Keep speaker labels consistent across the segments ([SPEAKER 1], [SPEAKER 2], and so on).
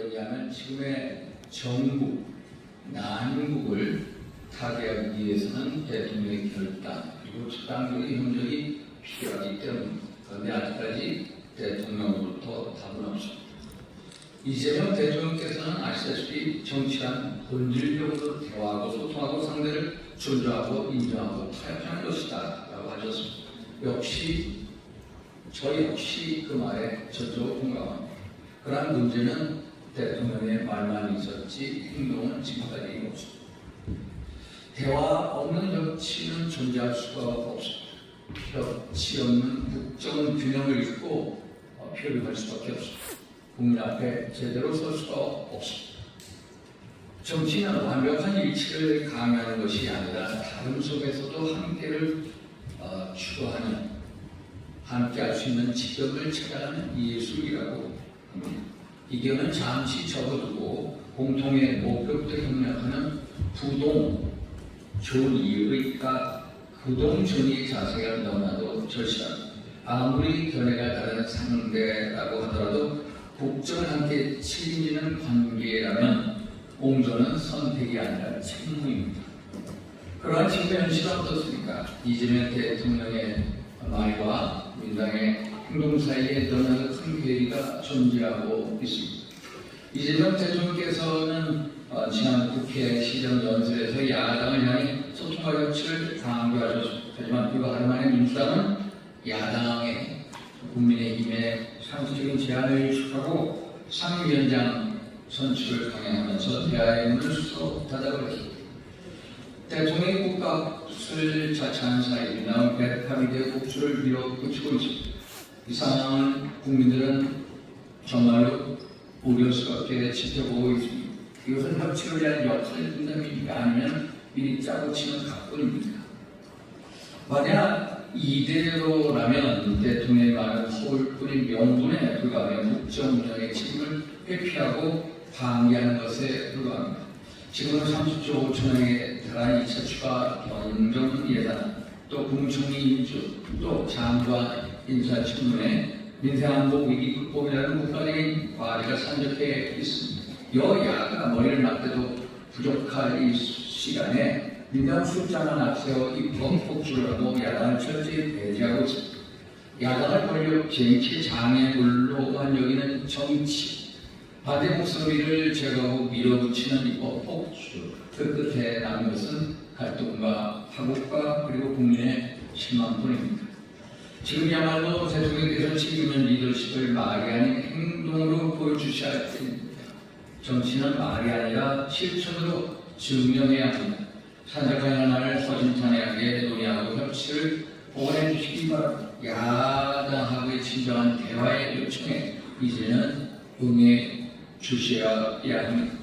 [SPEAKER 1] 왜냐하면 지금의 정부, 난국을 타개하기 위해서는 대통령의 결단 그리고 적당적인 협력이 필요하기 때문입니다. 그런데 아직까지 대통령으로부터 답은 없습니다. 이재명 대통령께서는 아시다시피 정치란 본질적으로 대화하고 소통하고 상대를 존중하고 인정하고 타협하는 것이다 라고 하셨습니다. 역시 저 역시 그 말에 저도 공감합니다. 그러한 문제는 대통령의 말만 있었지 행동은 지금까지 없습니다. 대화 없는 정치는 존재할 수가 없습니다. 협치 없는 국정 균형을 잃고 어, 표류할 수밖에 없습니다. 국민 앞에 제대로 설 수가 없습니다. 정치는 완벽한 일치를 강요하는 것이 아니라 다름 속에서도 함께를 어, 추구하는 함께 할 수 있는 지점을 찾아가는 예술이라고 합니다. 이견은 잠시 접어두고 공통의 목표부터 협력하는 부동 존의의가 부동존의 자세가 너무나도 절실합니다. 아무리 견해가 다른 상대라고 하더라도 국정을 함께 책임지는 관계라면 공조는 선택이 아니라 책무입니다. 그러한 지금의 현실은 어떻습니까? 이재명 대통령의 말과 민당의 행동 사이에 너무나 큰 괴리가 존재하고 있습니다. 이재명 대통령께서는 어, 지난 국회 시정 연설에서 야당을 향해 소통과 협치를 강조하셨습니다. 하지만 하루 만에 민주당은 야당의 국민의힘의 상식적인 제안을 추하고 상임위원장 선출을 강행하면서 대화의 문을 쏙 닫아버렸습니다. 대통령이 국값을 자처한 사이 나온 백합이 되어 국수를 밀어붙이고 있습니다. 이 상황을 국민들은 정말로 우려스럽게 지켜보고 있습니다. 이것은 협치를 위한 역할 분담입니까? 아니면 미리 짜고 치는 각본입니까? 만약 이대로라면 대통령의 말은 서울뿐인 명분에 불과하며 국정 운영의 책임을 회피하고 방기하는 것에 불과합니다. 지금은 30조 5천억에 달하는 2차 추가 경정 예산, 또 국무총리 인주, 또 장관 인사 청문회, 민생안보 위기 극복이라는 국가적인 과제가 산적해 있습니다. 여야가 머리를 맞대도 부족할 이 시간에 민당 숫자만 앞세워 폭주를 하고 야당을 철저히 배제하고 있습니다. 야당을 권력 쟁취 장애물로만 여기는 정치, 반대 목소리를 제거하고 밀어붙이는 입법 폭주, 그 끝에 남은 것은 갈등과 파국과 그리고 국민의 실망뿐입니다. 지금이야말로 대통령께서 책임있는 리더십을 말이 아닌 행동으로 보여주셔야 할 때입니다. 정치는 말이 아니라 실천으로 증명해야 합니다. 산적한 하나를 허심탄회하게 논의하고 협치를 보완해 주시기 바랍니다. 야당하고의 진정한 대화의 요청에 이제는 응해 주셔야 합니다.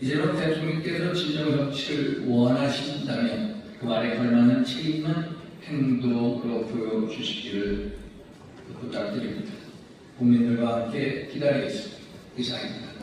[SPEAKER 1] 이제는 대통령께서 진정 협치를 원하신다면 그 말에 걸맞는 책임은 행동으로 보여 주시기를 부탁드립니다. 국민들과 함께 기다리겠습니다. 이상입니다.